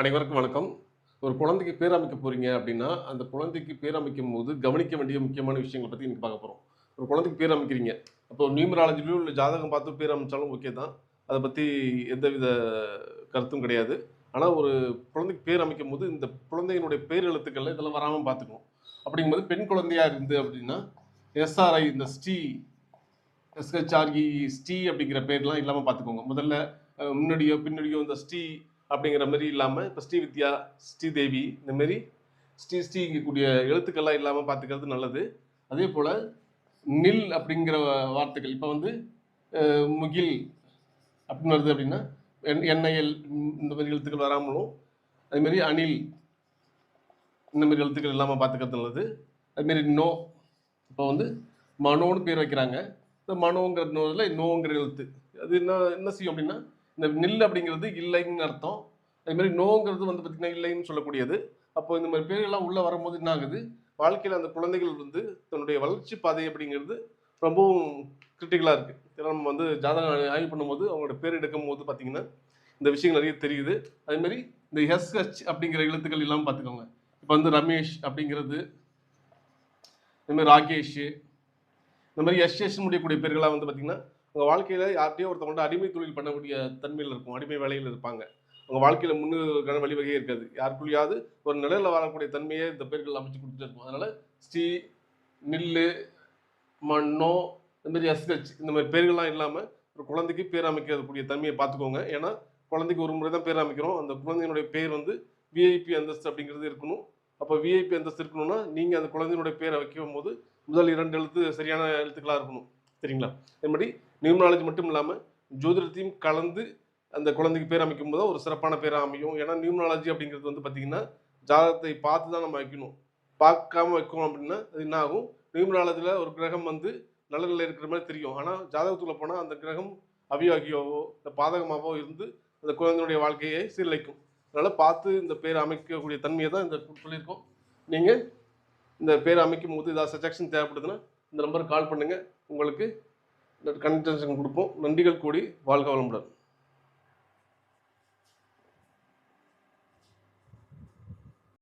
அனைவருக்கும் வணக்கம். ஒரு குழந்தைக்கு பேர் அமைக்க போறீங்க அப்படின்னா அந்த குழந்தைக்கு பேர் அமைக்கும் போது கவனிக்க வேண்டிய முக்கியமான விஷயங்களை பற்றி இன்னைக்கு பார்க்க போகிறோம் ஒரு குழந்தைக்கு பேர் அமைக்கிறீங்க. அப்போ நியூமராலஜிலையும் இல்லை ஜாதகம் பார்த்து பேர் அமைச்சாலும் ஓகே தான். அதை பற்றி எந்தவித கருத்தும் கிடையாது. ஆனால் ஒரு குழந்தைக்கு பேர் அமைக்கும் போது இந்த குழந்தையினுடைய பேர் எழுத்துக்கள் இதெல்லாம் வராமல் பார்த்துக்கணும். அப்படிங்கும்போது பெண் குழந்தையா இருந்து அப்படின்னா எஸ்ஆர்ஐ இந்த ஸ்ரீ எஸ்ஹெச்ஆர்இ ஸ்ரீ அப்படிங்கிற பேர்லாம் இல்லாமல் பார்த்துக்கோங்க. முதல்ல முன்னாடியோ பின்னாடியோ இந்த ஸ்ரீ அப்படிங்கிற மாதிரி இல்லாமல் இப்போ ஸ்ரீ வித்யா ஸ்ரீதேவி இந்த மாதிரி ஸ்ரீ ஸ்ரீங்கக்கூடிய எழுத்துக்கள்லாம் இல்லாமல் பார்த்துக்கிறது நல்லது. அதே போல் நில் அப்படிங்கிற வார்த்தைகள் இப்போ வந்து முகில் அப்படின்னு வருது அப்படின்னா என்- எண்ணெயல் இந்த மாதிரி எழுத்துக்கள் வராமலும் அதுமாரி அணில் இந்த மாதிரி எழுத்துக்கள் இல்லாமல் பார்த்துக்கிறது நல்லது. அதுமாரி நோ இப்போ வந்து மனோன்னு பேர் வைக்கிறாங்க. இந்த மனோங்கிற நோவில் நோங்கிற எழுத்து. அது என்ன என்ன செய்யும் அப்படின்னா இந்த நில் அப்படிங்கிறது இல்லைன்னு அர்த்தம். அதே மாதிரி நோங்கிறது வந்து பார்த்திங்கன்னா இல்லைன்னு சொல்லக்கூடியது. அப்போ இந்த மாதிரி பேரெல்லாம் உள்ளே வரும்போது என்ன ஆகுது? வாழ்க்கையில் அந்த குழந்தைகள் வந்து தன்னுடைய வளர்ச்சி பாதை அப்படிங்கிறது ரொம்பவும் கிரிட்டிக்கலாக இருக்குது இதெல்லாம் நம்ம வந்து ஜாதகம் ஆய்வு பண்ணும்போது அவங்களோட பேர் எடுக்கும் போது பார்த்தீங்கன்னா இந்த விஷயங்கள் நிறைய தெரியுது. அதேமாதிரி இந்த எஸ்ஹெச் அப்படிங்கிற எழுத்துக்கள் இல்லாமல் பார்த்துக்கோங்க இப்போ வந்து ரமேஷ் அப்படிங்கிறது இந்த மாதிரி ராகேஷ் இந்த மாதிரி எஸ் முடியக்கூடிய பேர்களாக வந்து பார்த்திங்கன்னா உங்கள் வாழ்க்கையில் யார்கிட்டயோ ஒருத்தவங்கள்ட்ட அடிமை தொழில் பண்ணக்கூடிய தன்மையில் இருக்கும் அடிமை வேலையில் இருப்பாங்க. உங்கள் வாழ்க்கையில் முன்னுக்கான வழிவகையே இருக்காது. யாருக்குள்ளேயாவது ஒரு நிலையில் வாழக்கூடிய தன்மையை இந்த பேர்கள் அமைச்சு கொடுத்துட்டு இருக்கும் அதனால் ஸ்ரீ நில்லு மண்ணோ இந்த மாதிரி எஸ்ஹெச் இந்த மாதிரி பேர்கள்லாம் இல்லாமல் ஒரு குழந்தைக்கு பேர் அமைக்கக்கூடிய தன்மையை பார்த்துக்கோங்க. ஏன்னா குழந்தைக்கு ஒரு முறை தான் பேர் அமைக்கிறோம். அந்த குழந்தையினுடைய பேர் வந்து விஐபி அந்தஸ்து அப்படிங்கிறது இருக்கணும். அப்போ விஐபி அந்தஸ்து இருக்கணும்னா நீங்கள் அந்த குழந்தையினுடைய பேரை வைக்கும் போது முதல் இரண்டு எழுத்து சரியான எழுத்துக்களாக இருக்கணும். சரிங்களா அதே மாதிரி நியூமராலஜி மட்டும் இல்லாமல் ஜோதிடத்தையும் கலந்து அந்த குழந்தைக்கு பேர் அமைக்கும் போது ஒரு சிறப்பான பேராக அமையும். ஏன்னா நியூமராலஜி அப்படிங்கிறது வந்து பார்த்தீங்கன்னா ஜாதகத்தை பார்த்து தான் நம்ம வைக்கணும். பார்க்காம வைக்கணும் அப்படின்னா அது என்ன ஆகும்? நியூமராலஜியில் ஒரு கிரகம் வந்து நல்ல நிலையில் இருக்கிற மாதிரி தெரியும். ஆனால் ஜாதகத்துக்குள்ளே போனால் அந்த கிரகம் அவியாகியாவோ இல்லை பாதகமாகவோ இருந்து அந்த குழந்தையுடைய வாழ்க்கையை சீரழிக்கும். அதனால் பார்த்து இந்த பேர் அமைக்கக்கூடிய தன்மையை தான் இந்த சொல்லியிருக்கோம். நீங்கள் இந்த பேர் அமைக்கும் போது ஏதாவது சஜஷன் தேவைப்படுதுன்னா இந்த நம்பருக்கு கால் பண்ணுங்கள் உங்களுக்கு கன்சல்டேஷன் கொடுப்போம். நன்றிகள் கூடி வாழ்க வளமுடன்.